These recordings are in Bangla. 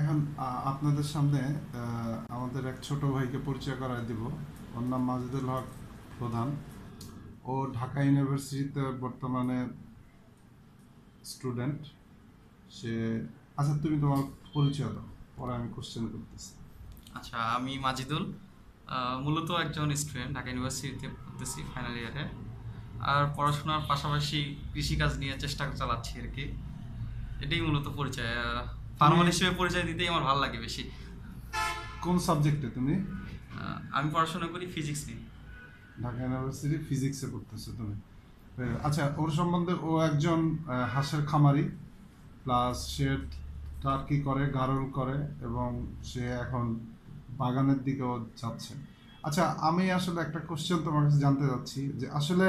এখন আপনাদের সামনে আমাদের এক ছোট ভাইকে পরিচয় করায় দিব। ওর নাম মাজেদুল হক প্রধান। ও ঢাকা ইউনিভার্সিটিতে বর্তমানে স্টুডেন্ট। সে আচ্ছা তুমি তোমার পরিচয় দাও। পরে আমি কোশ্চেন করতেছি। আচ্ছা আমি মাজিদুল। মূলত একজন স্টুডেন্ট ঢাকা ইউনিভার্সিটিতে পড়তেছি ফাইনাল ইয়ারে আর পড়াশোনার পাশাপাশি কৃষিকাজ নিয়ে চেষ্টা চালাচ্ছি আর কি। এটাই মূলত পরিচয়। ফার্মার হিসেবে পরিচয় দিতেই আমার ভালো লাগে বেশি। কোন সাবজেক্টে তুমি? আমি পড়াশোনা করি ফিজিক্স নিয়ে। ঢাকা ইউনিভার্সিটি ফিজিক্সে পড়তেছো তুমি। আচ্ছা ওর সম্বন্ধে ও একজন হাঁসের খামারি প্লাস সে টার্কি করে গারল করে এবং সে এখন বাগানের দিকেও যাচ্ছে। আচ্ছা আমি আসলে একটা কোশ্চেন তোমার কাছে জানতে চাচ্ছি যে আসলে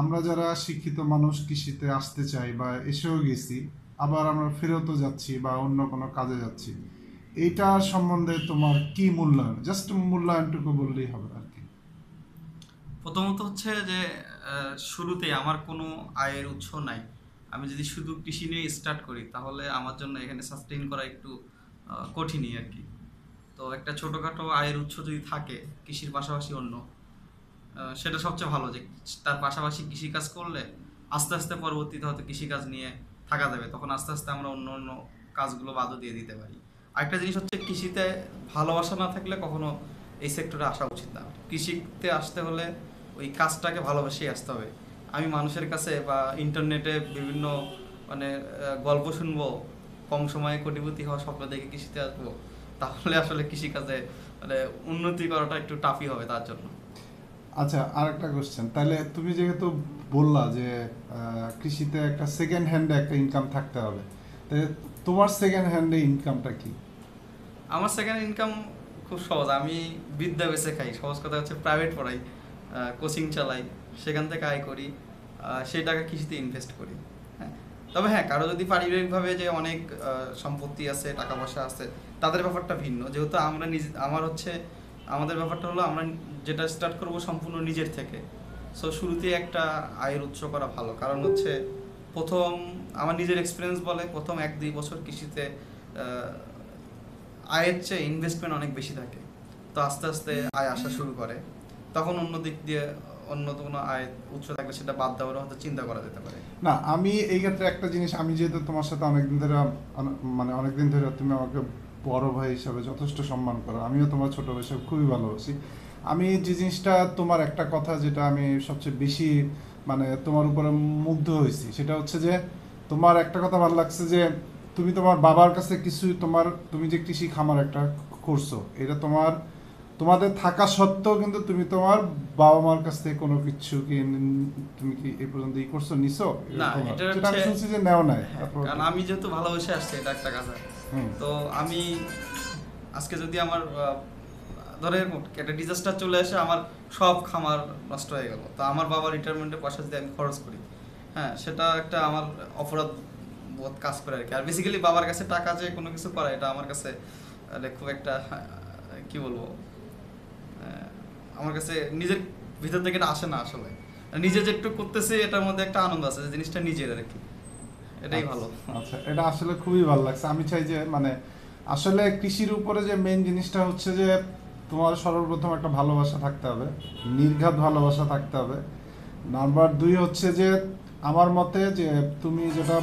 আমরা যারা শিক্ষিত মানুষ কৃষিতে আসতে চাই বা এসেও গেছি আবার আমরা ফেরতও যাচ্ছি বা অন্য কোনো কাজে যাচ্ছি। এইটার সম্বন্ধে তোমার কি মূল্যায়ন? জাস্ট মূল্যায়নটুকু বললেই হবে আর কি। প্রথমত হচ্ছে যে শুরুতে আমার কোনো আয়ের উৎস নাই। আমি যদি শুধু কৃষি নিয়ে স্টার্ট করি, তাহলে আমার জন্য এখানে সাস্টেইন করা একটু কঠিনই আর কি। তো একটা ছোটোখাটো আয়ের উৎস যদি থাকে, কৃষির পাশাপাশি অন্য সেটা সবচেয়ে ভালো যে, তার পাশাপাশি কৃষিকাজ করলে আস্তে আস্তে পরবর্তীতে হয়তো কৃষিকাজ নিয়ে থাকা যাবে। তখন আস্তে আস্তে আমরা অন্য অন্য কাজগুলো বাদও দিয়ে দিতে পারি। আরেকটা জিনিস হচ্ছে কৃষিতে ভালোবাসা না থাকলে কখনো এই সেক্টরে আসা উচিত না। কৃষিতে আসতে হলে ওই কাজটাকে ভালোবেসেই আসতে হবে। আমি মানুষের কাছে বা ইন্টারনেটে বিভিন্ন মানে গল্প শুনব, কম সময়ে কোটিপতি হওয়ার স্বপ্ন দেখে কৃষিতে আসব, তাহলে আসলে কৃষিকাজে মানে উন্নতি করাটা একটু টাফই হবে তার জন্য। আচ্ছা আর একটা কোশ্চেন তাহলে তুমি যেহেতু বললা যে কৃষিতে একটা সেকেন্ড হ্যান্ডে একটা ইনকাম থাকতে হবে, তাহলে তোমার সেকেন্ড হ্যান্ডে ইনকামটা কি? আমার সেকেন্ড ইনকাম খুব সহজ। আমি বিদ্যা বেছে খাই। সহজ কথা হচ্ছে প্রাইভেট পড়াই কোচিং চালাই, সেখান থেকে আয় করি সেই টাকা কৃষিতে ইনভেস্ট করি। হ্যাঁ? তবে হ্যাঁ কারও যদি পারিবারিকভাবে যে অনেক সম্পত্তি আছে, টাকা পয়সা আছে, তাদের ব্যাপারটা ভিন্ন। যেহেতু আমরা নিজে, আমার হচ্ছে, আমাদের ব্যাপারটা হলো আমরা যেটা স্টার্ট করব সম্পূর্ণ নিজের থেকে। সো শুরুতেই একটা আয়ের উৎস করা ভালো। কারণ হচ্ছে, প্রথম আমার নিজের এক্সপিরিয়েন্স বলে, প্রথম এক দুই বছর কৃষিতে আয়ের চেয়ে ইনভেস্টমেন্ট অনেক বেশি থাকে। তো আস্তে আস্তে আয় আসা শুরু করে। তখন অন্য দিক দিয়ে অন্য কোনো আয় উৎস থাকলে সেটা বাদ দেওয়ার হয়তো চিন্তা করা যেতে পারে। না, আমি এই ক্ষেত্রে একটা জিনিস, আমি যেহেতু তোমার সাথে অনেকদিন ধরে মানে অনেকদিন ধরে তুমি আমাকে বড় ভাই হিসাবে যথেষ্ট সম্মান করো। আমিও তোমার ছোট ভাই হিসাবে খুবই ভালোবাসি। আমি যে জিনিসটা তোমার একটা কথা যেটা আমি সবচেয়ে বেশি মানে তোমার উপরে মুগ্ধ হয়েছি সেটা হচ্ছে যে তোমার একটা কথা ভালো লাগছে যে তুমি তোমার বাবার কাছে কিছু তোমার তুমি যে কৃষি খামার একটা করছ এটা তোমার তোমাদের থাকা সত্ত্বেও কিন্তু তুমি তোমার বাবা মার কাছ থেকে কোনো কিছু কি তুমি কি এই পর্যন্ত ই করছ নিছো? না, এটা আমি শুনছি যে নেও নাই হ্যাঁ, কারণ আমি যেহেতু ভালোবেসে আসছি এটা একটা কথা। তো আমি আজকে যদি আমার ধরে একটা ডিজাস্টার চলে আসে আমার সব খামার নষ্ট হয়ে গেল। তো আমার বাবা রিটায়ারমেন্টের পয়সা যদি আমি খরচ করি হ্যাঁ সেটা একটা আমার অপরাধ বোধ কাজ করে আর কি আর বেসিক্যালি বাবার কাছে টাকা যে কোনো কিছু করা এটা আমার কাছে খুব একটা কি বলব আমার কাছে নিজের ভিতর থেকে এটা আসে না আসলে। নিজে যে একটু করতেছে এটার মধ্যে একটা আনন্দ আছে যে জিনিসটা নিজের আর কি এটাই ভালো। আচ্ছা এটা আসলে খুবই ভালো লাগছে। আমি চাই যে মানে আসলে কৃষির উপরে যে মেন জিনিসটা হচ্ছে যে তোমার সর্বপ্রথম একটা ভালোবাসা থাকতে হবে নির্ঘাত ভালোবাসা থাকতে হবে। নাম্বার দুই হচ্ছে যে আমার মতে যে তুমি যেটা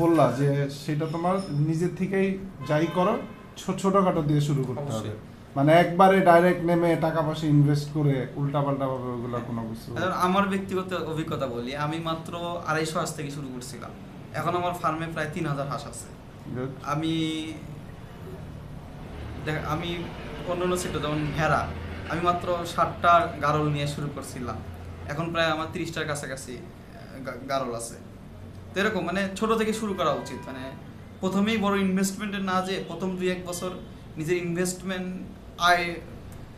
বললা যে সেটা তোমার নিজের থেকেই যাই করো ছোট ছোটখাটো দিয়ে শুরু করতে হবে। মানে একবারে ডাইরেক্ট নেমে টাকা পয়সা ইনভেস্ট করে উল্টাপাল্টা ভাবে ওগুলো কোনো কিছু আমার ব্যক্তিগত অভিজ্ঞতা বলি আমি মাত্র আড়াইশো হাঁস থেকে শুরু করছিলাম। এখন আমার ফার্মে প্রায় তিন হাজার হাঁস আছে। আমি আমি অন্য অন্য সেক্টর যেমন ভেড়া আমি মাত্র ষাটটা গারল নিয়ে শুরু করছিলাম। এখন প্রায় আমার তিরিশটার কাছাকাছি গারল আছে। তো এরকম মানে ছোট থেকে শুরু করা উচিত। মানে প্রথমেই বড় ইনভেস্টমেন্টে না যে প্রথম দুই এক বছর নিজের ইনভেস্টমেন্ট আয়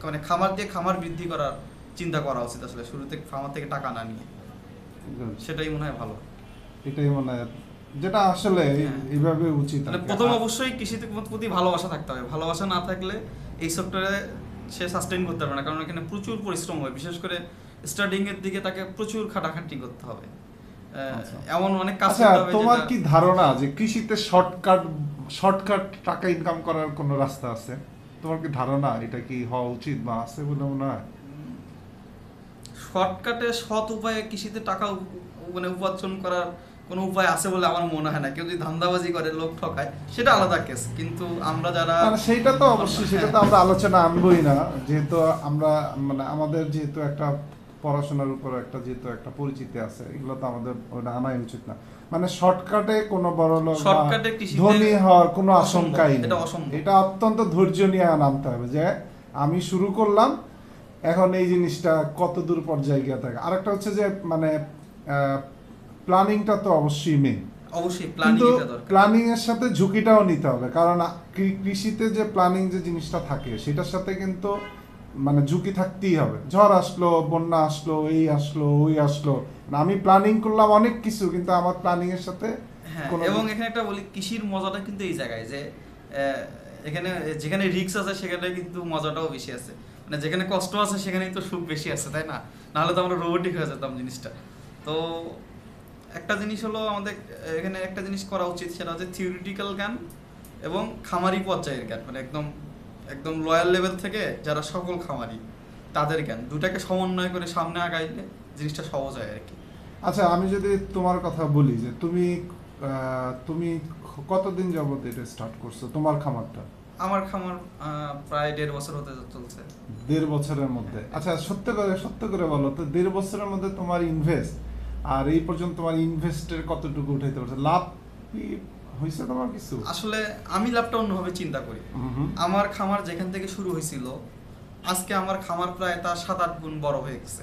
মানে খামার দিয়ে খামার বৃদ্ধি করার চিন্তা করা উচিত আসলে শুরুতে খামার থেকে টাকা না নিয়ে. সেটাই মনে হয় ভালো। এটাই মনে হয়। যেটা আসলে হ্যাঁ। এইভাবে উচিত মানে প্রথম অবশ্যই কৃষিতে প্রতি ভালোবাসা থাকতে হবে। ভালোবাসা না থাকলে এই সেক্টরে সে সাস্টেইন করতে পারবে না। কারণ এখানে প্রচুর পরিশ্রম হয়। বিশেষ করে স্টার্টিং এর দিকে তাকে প্রচুর খাটাখাটি করতে হবে। আচ্ছা। এমন অনেক কাজ আচ্ছা তোমার কি ধারণা যে কৃষিতে শর্টকাট শর্টকাট টাকা ইনকাম করার কোনো রাস্তা আছে? তোমার কি ধারণা এটা কি হওয়া উচিত বা আছে বলে মনে হয়? শর্টকাটে সৎ উপায়ে কৃষিতে টাকা মানে উপার্জন করার কোনো উপায় আছে বলে আমার মনে হয় না। কেউ যদি ধান্দাবাজি করে লোক ঠকায় সেটা আলাদা কেস কিন্তু আমরা যারা সেইটা তো অবশ্যই সেটা তো আমরা আলোচনা আনবই না। যেহেতু আমরা মানে আমাদের যেহেতু একটা পড়াশোনার উপর একটা যেহেতু একটা পরিচিতি আছে এগুলো তো আমাদের আনাই উচিত না। মানে শর্টকাটে কোনো বড় লোক ধনী হওয়ার কোনো আশঙ্কাই নেই। এটা অত্যন্ত ধৈর্য নিয়ে নামতে হবে যে আমি শুরু করলাম এখন এই জিনিসটা কত দূর পর্যায়ে গিয়ে থাকে। আরেকটা হচ্ছে যে মানে প্ল্যানিংটা তো অবশ্যই মেন অবশ্যই প্ল্যানিং এর সাথে ঝুঁকিটাও নিতে হবে। কারণ কৃষিতে যে প্ল্যানিং যে জিনিসটা থাকে সেটার সাথে কিন্তু মানে ঝুঁকি থাকতেই হবে। ঝড় আসলো বন্যা আসলো এই আসলো ওই আসলো। মানে আমি প্ল্যানিং করলাম অনেক কিছু কিন্তু আমার প্ল্যানিং এর সাথে হ্যাঁ এবং এখানে একটা বলি কৃষির মজাটা কিন্তু এই জায়গায় যে এখানে যেখানে রিক্স আছে সেখানে কিন্তু মজাটাও বেশি আছে। মানে যেখানে কষ্ট আছে সেখানেই তো সুখ বেশি আছে তাই না? নাহলে তো আমরা রোবোটিক হয়ে যেতাম জিনিসটা। তো একটা জিনিস হলো আমাদের এখানে একটা জিনিস করা উচিত সেটা হচ্ছে থিওরিটিক্যাল জ্ঞান এবং খামারি পর্যায়ের জ্ঞান মানে একদম একদম লয়াল লেভেল থেকে যারা সকল খামারি তাদের জ্ঞান। দুটাকে সমন্বয় করে সামনে আগাইলে জিনিসটা সহজ হয় আর কি আচ্ছা আমি যদি তোমার কথা বলি যে তুমি তুমি কতদিন যাবত এটা স্টার্ট করছ তোমার খামারটা? আমার খামার প্রায় দেড় বছর হতে চলছে। দেড় বছরের মধ্যে। আচ্ছা সত্য করে সত্য করে বলো তো দেড় বছরের মধ্যে তোমার ইনভেস্ট আর এই পর্যন্ত তোমার ইনভেস্টের কতটুকু উঠাইতে পারছ? লাভ হয়েছে তোমার কিছু? আসলে আমি লাভটা অন্যভাবে চিন্তা করি। আমার খামার যেখান থেকে শুরু হয়েছিল আজকে আমার খামার প্রায় তার সাত আট গুণ বড় হয়ে গেছে।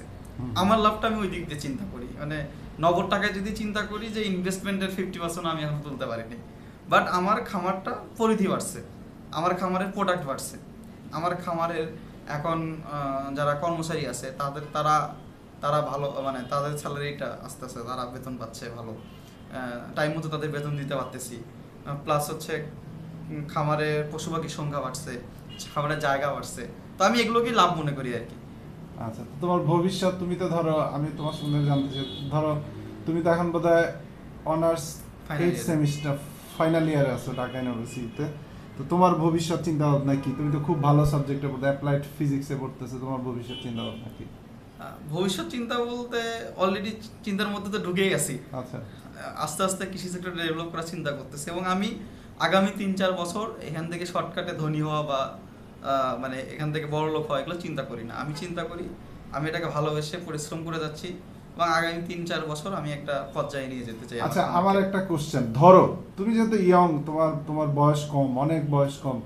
আমার লাভটা আমি ওই দিক দিয়ে চিন্তা করি। মানে নগদ টাকায় যদি চিন্তা করি যে ইনভেস্টমেন্টের ফিফটি পার্সেন্ট আমি এখন তুলতে পারিনি। বাট আমার খামারটা পরিধি বাড়ছে। আমার খামারের প্রোডাক্ট বাড়ছে। আমার খামারের এখন যারা কর্মচারী আছে তাদের তারা তারা ভালো মানে তাদের স্যালারিটা আস্তে আস্তে তারা বেতন পাচ্ছে ভালো। টাইম মতো তাদের বেতন দিতে পারতেছি। প্লাস হচ্ছে খামারে পশু পাখির সংখ্যা বাড়ছে খামারের জায়গা বাড়ছে। তো আমি এগুলোকেই লাভ মনে করি আর কি। আচ্ছা তোমার ভবিষ্যৎ তুমি তো ধরো আমি তোমার সঙ্গে জানতে চাই ধরো তুমি তো এখন বোধহয় অনার্স এইট সেমিস্টার ফাইনাল ইয়ারে আছো ঢাকা ইউনিভার্সিটিতে তো তোমার ভবিষ্যৎ চিন্তা ভাবনা কি? তুমি তো খুব ভালো সাবজেক্টে পড়তে অ্যাপ্লাইড ফিজিক্সে পড়তেছো তোমার ভবিষ্যৎ চিন্তা ভাবনা কি? ভবিষ্যৎ চিন্তা বলতে অলরেডি চিন্তার মধ্যে তো ঢুকেই গেছি আচ্ছা। আস্তে আস্তে কৃষি সেক্টর ডেভেলপ করার চিন্তা করতেছি এবং আমি আগামী তিন চার বছর এখান থেকে শর্টকাটে ধনী হওয়া বা মানে এখান থেকে বড় লোক হওয়া এগুলো চিন্তা করি না। আমি চিন্তা করি আমি এটাকে ভালোবেসে পরিশ্রম করে যাচ্ছি এবং আগামী তিন চার বছর আমি একটা পর্যায়ে নিয়ে যেতে চাই আচ্ছা আমার একটা কোশ্চেন ধরো তুমি যেহেতু ইয়ং তোমার তোমার বয়স কম অনেক বয়স কম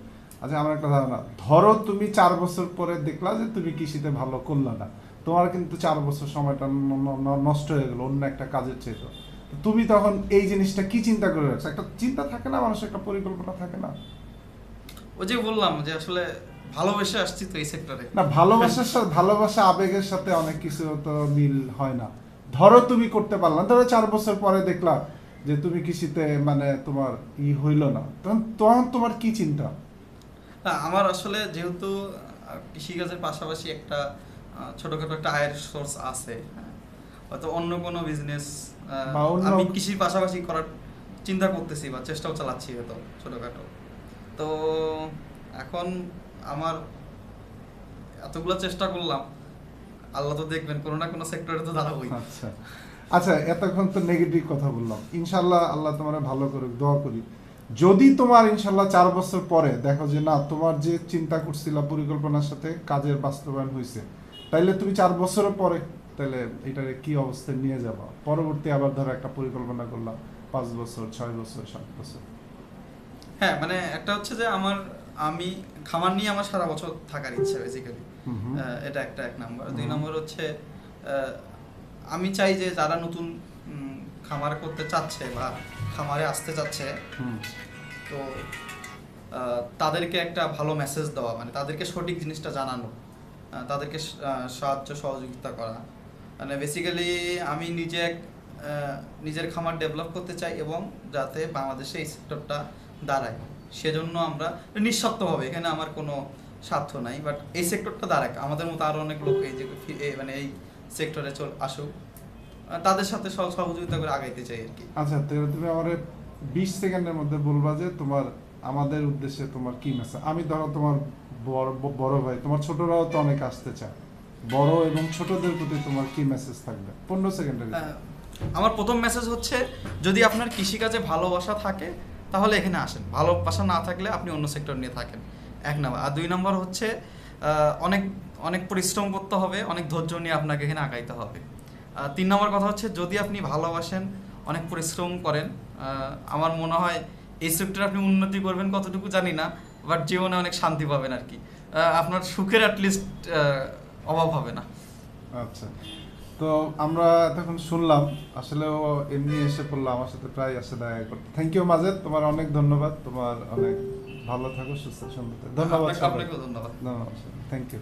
আচ্ছা আমার একটা ধারণা। ধরো তুমি চার বছর পরে দেখলা যে তুমি কৃষিতে ভালো করলা না। তোমার কিন্তু চার বছর সময়টা নষ্ট হয়ে গেল অন্য একটা কাজের চেয়ে তো তুমি তখন এই জিনিসটা কি চিন্তা করে রাখছো? একটা চিন্তা থাকে না মানুষের একটা পরিকল্পনা থাকে না? ওই যে বললাম যে আসলে ভালোবেসে আসছি তো এই সেক্টরে না ভালোবাসার সাথে ভালোবাসা আবেগের সাথে অনেক কিছু তো মিল হয় না। ধরো তুমি করতে পারলা না, ধরো চার বছর পরে দেখলা যে তুমি কৃষিতে মানে তোমার ই হইল না। তখন তখন তোমার কি চিন্তা? না আমার আসলে যেহেতু কৃষিকাজের পাশাপাশি একটা ছোটখাটো একটা আয়ের সোর্স আছে হ্যাঁ। হয়তো অন্য কোনো বিজনেস আমি কৃষির পাশাপাশি করার চিন্তা করতেছি বা চেষ্টাও চালাচ্ছি হয়তো ছোটখাটো। তো এখন আমার এতগুলো চেষ্টা করলাম আল্লাহ তো দেখবেন কোনো না কোনো সেক্টরে তো দাঁড়াবই। আচ্ছা। আচ্ছা এতক্ষণ তো নেগেটিভ কথা বললাম। ইনশাল্লাহ আল্লাহ তোমার ভালো করুক দোয়া করি। যদি তোমার ইনশাল্লাহ চার বছর পরে দেখো যে না তোমার যে চিন্তা করছিল পরিকল্পনার সাথে কাজের বাস্তবায়ন হয়েছে তাইলে তুমি চার বছর পরে তাহলে এটার কি অবস্থায় নিয়ে যাবা? পরবর্তী আবার ধরো একটা পরিকল্পনা করলাম পাঁচ বছর ছয় বছর সাত বছর। হ্যাঁ মানে একটা হচ্ছে যে আমার আমি খামার নিয়ে আমার সারা বছর থাকার ইচ্ছা বেসিক্যালি এটা একটা এক নাম্বার। দুই নম্বর হচ্ছে আমি চাই যে যারা নতুন খামার করতে চাচ্ছে বা খামারে আসতে চাচ্ছে তো তাদেরকে একটা ভালো মেসেজ দেওয়া মানে তাদেরকে সঠিক জিনিসটা জানানো। তাদেরকে সাহায্য সহযোগিতা করা। মানে বেসিক্যালি আমি নিজে এক, নিজের খামার ডেভেলপ করতে চাই এবং যাতে বাংলাদেশে এই সেক্টরটা দাঁড়ায়। সেজন্য আমরা নিঃস্বার্থভাবে এখানে আমার কোনো স্বার্থ নাই বাট এই সেক্টরটা দাঁড়াক। আমাদের মতো আরও অনেক লোক এই যে মানে এই সেক্টরে চল আসুক। তাদের সাথে সহ- সহযোগিতা করে আগাইতে চাই আর কি। আচ্ছা তুমি আমার বিশ সেকেন্ডের মধ্যে বলবা যে তোমার আমাদের উদ্দেশ্যে তোমার কি মেসেজ আমি ধরো তোমার বড় বড় ভাই, তোমার ছোটরাও তো অনেক আসতে চায়। বড় এবং ছোটদের প্রতি তোমার কি মেসেজ থাকবে? পনেরো সেকেন্ডের আমার প্রথম মেসেজ হচ্ছে, যদি আপনার কৃষিকাজে ভালোবাসা থাকে, তাহলে এখানে আসেন। ভালোবাসা না থাকলে আপনি অন্য সেক্টর নিয়ে থাকেন। এক নম্বর। আর দুই নম্বর হচ্ছে অনেক অনেক পরিশ্রম করতে হবে, অনেক ধৈর্য নিয়ে আপনাকে এখানে আগাইতে হবে। তিন নম্বর কথা হচ্ছে, যদি আপনি ভালোবাসেন, অনেক পরিশ্রম করেন আমার মনে হয় এই সেক্টরে আপনি উন্নতি করবেন কতটুকু জানি না বাট জীবনে অনেক শান্তি পাবেন আর কি আপনার সুখের অ্যাটলিস্ট অভাব হবে না। আচ্ছা। তো আমরা এতক্ষণ শুনলাম আসলে ও এমনি এসে পড়ল আমার সাথে প্রায় আসে দেখা করতে। থ্যাংক ইউ মাজেদ তোমার অনেক ধন্যবাদ তোমার অনেক ভালো থাকো সুস্থ সুন্দর ধন্যবাদ আপনাকে- ধন্যবাদ। ধন্যবাদ থ্যাংক ইউ